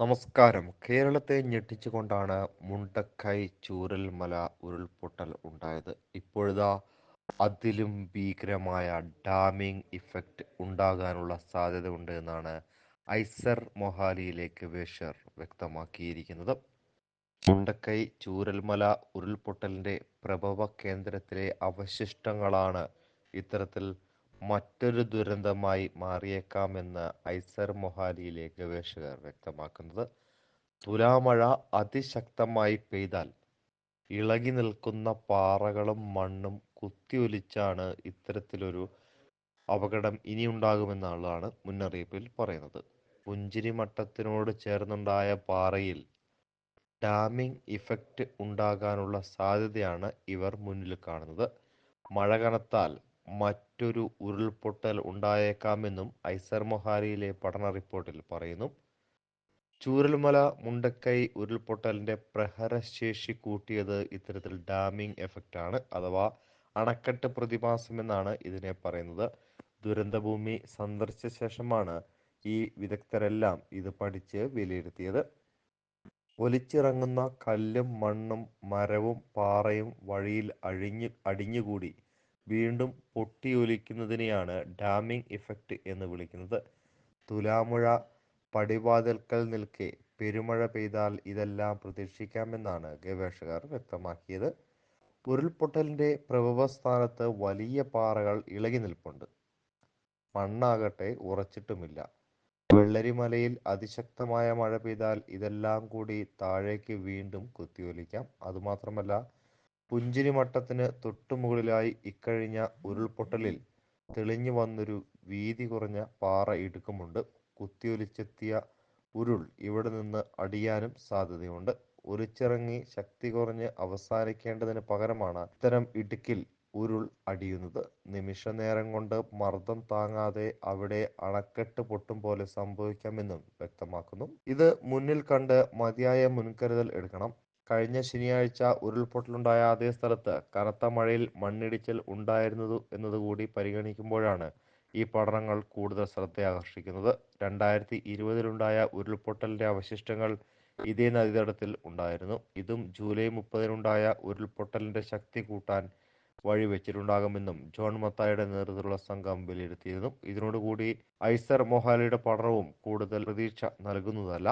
നമസ്കാരം. കേരളത്തെ ഞെട്ടിച്ചുകൊണ്ടാണ് മുണ്ടക്കൈ ചൂരൽമല ഉരുൾപൊട്ടൽ ഉണ്ടായത്. ഇപ്പോഴതാ അതിലും ഭീകരമായ ഡാമിംഗ് ഇഫക്റ്റ് ഉണ്ടാകാനുള്ള സാധ്യതയുണ്ട് എന്നാണ് ഐസർ മൊഹാലിയിലെ ഗവേഷകർ വ്യക്തമാക്കിയിരിക്കുന്നത്. മുണ്ടക്കൈ ചൂരൽമല ഉരുൾപൊട്ടലിന്റെ പ്രഭവ കേന്ദ്രത്തിലെ അവശിഷ്ടങ്ങളാണ് ഇത്തരത്തിൽ മറ്റൊരു ദുരന്തമായി മാറിയേക്കാമെന്ന് ഐസർ മൊഹാലിയിലെ ഗവേഷകർ വ്യക്തമാക്കുന്നത്. തുലാമഴ അതിശക്തമായി പെയ്താൽ ഇളകി നിൽക്കുന്ന പാറകളും മണ്ണും കുത്തിയൊലിച്ചാണ് ഇത്തരത്തിലൊരു അപകടം ഇനിയുണ്ടാകുമെന്നുള്ളതാണ് മുന്നറിയിപ്പിൽ പറയുന്നത്. പുഞ്ചിരി മട്ടത്തിനോട് ചേർന്നുണ്ടായ പാറയിൽ ഡാമിംഗ് ഇഫക്റ്റ് ഉണ്ടാകാനുള്ള സാധ്യതയാണ് ഇവർ മുന്നിൽ കാണുന്നത്. മഴ കനത്താൽ മറ്റൊരു ഉരുൾപൊട്ടൽ ഉണ്ടായേക്കാമെന്നും ഐസർ മൊഹാലിയിലെ പഠന റിപ്പോർട്ടിൽ പറയുന്നു. ചൂരൽമല മുണ്ടക്കൈ ഉരുൾപൊട്ടലിന്റെ പ്രഹരശേഷി കൂട്ടിയത് ഇത്തരത്തിൽ ഡാമിംഗ് എഫക്റ്റ് ആണ് അഥവാ അണക്കെട്ട് പ്രതിഭാസം എന്നാണ് ഇതിനെ പറയുന്നത്. ദുരന്തഭൂമി സന്ദർശിച്ച ശേഷമാണ് ഈ വിദഗ്ധരെല്ലാം ഇത് പഠിച്ച് വിലയിരുത്തിയത്. ഒലിച്ചിറങ്ങുന്ന കല്ലും മണ്ണും മരവും പാറയും വഴിയിൽ അഴിഞ്ഞു അടിഞ്ഞുകൂടി വീണ്ടും പൊട്ടിയൊലിക്കുന്നതിനെയാണ് ഡാമിംഗ് ഇഫക്റ്റ് എന്ന് വിളിക്കുന്നത്. തുലാമുഴ പടിവാതിൽക്കൽ നിൽക്കെ പെരുമഴ പെയ്താൽ ഇതെല്ലാം പ്രതീക്ഷിക്കാമെന്നാണ് ഗവേഷകർ വ്യക്തമാക്കിയത്. ഉരുൾപൊട്ടലിന്റെ പ്രഭവസ്ഥാനത്ത് വലിയ പാറകൾ ഇളകി നിൽപ്പുണ്ട്. മണ്ണാകട്ടെ ഉറച്ചിട്ടുമില്ല. വെള്ളരിമലയിൽ അതിശക്തമായ മഴ പെയ്താൽ ഇതെല്ലാം കൂടി താഴേക്ക് വീണ്ടും കുത്തിയൊലിക്കാം. അതുമാത്രമല്ല പുഞ്ചിരിമട്ടത്തിന് തൊട്ടുമുകളിലായി ഇക്കഴിഞ്ഞ ഉരുൾപൊട്ടലിൽ തെളിഞ്ഞു വന്നൊരു വീതി കുറഞ്ഞ പാറ ഇടുക്കുമുണ്ട്. കുത്തിയൊലിച്ചെത്തിയ ഉരുൾ ഇവിടെ നിന്ന് അടിയാനും സാധ്യതയുണ്ട്. ഒലിച്ചിറങ്ങി ശക്തി കുറഞ്ഞ് അവസാനിക്കേണ്ടതിന് പകരമാണ് ഇത്തരം ഇടുക്കിൽ ഉരുൾ അടിയുന്നത്. നിമിഷ നേരം കൊണ്ട് മർദ്ദം താങ്ങാതെ അവിടെ അണക്കെട്ട് പൊട്ടും പോലെ സംഭവിക്കാമെന്നും വ്യക്തമാക്കുന്നു. ഇത് മുന്നിൽ കണ്ട് മതിയായ മുൻകരുതൽ എടുക്കണം. കഴിഞ്ഞ ശനിയാഴ്ച ഉരുൾപൊട്ടലുണ്ടായ അതേ സ്ഥലത്ത് കനത്ത മഴയിൽ മണ്ണിടിച്ചിൽ ഉണ്ടായിരുന്നതു എന്നതുകൂടി പരിഗണിക്കുമ്പോഴാണ് ഈ പഠനങ്ങൾ കൂടുതൽ ശ്രദ്ധയാകർഷിക്കുന്നത്. രണ്ടായിരത്തി ഇരുപതിലുണ്ടായ ഉരുൾപൊട്ടലിന്റെ അവശിഷ്ടങ്ങൾ ഇതേ നദീതടത്തിൽ ഉണ്ടായിരുന്നു. ഇതും ജൂലൈ മുപ്പതിനുണ്ടായ ഉരുൾപൊട്ടലിന്റെ ശക്തി കൂട്ടാൻ വഴിവെച്ചിട്ടുണ്ടാകുമെന്നും ജോൺ മത്തായുടെ നേതൃത്വത്തിലുള്ള സംഘം വിലയിരുത്തിയിരുന്നു. ഇതിനോടുകൂടി ഐസർ മൊഹാലിയുടെ പഠനവും കൂടുതൽ പ്രതീക്ഷ നൽകുന്നതല്ല.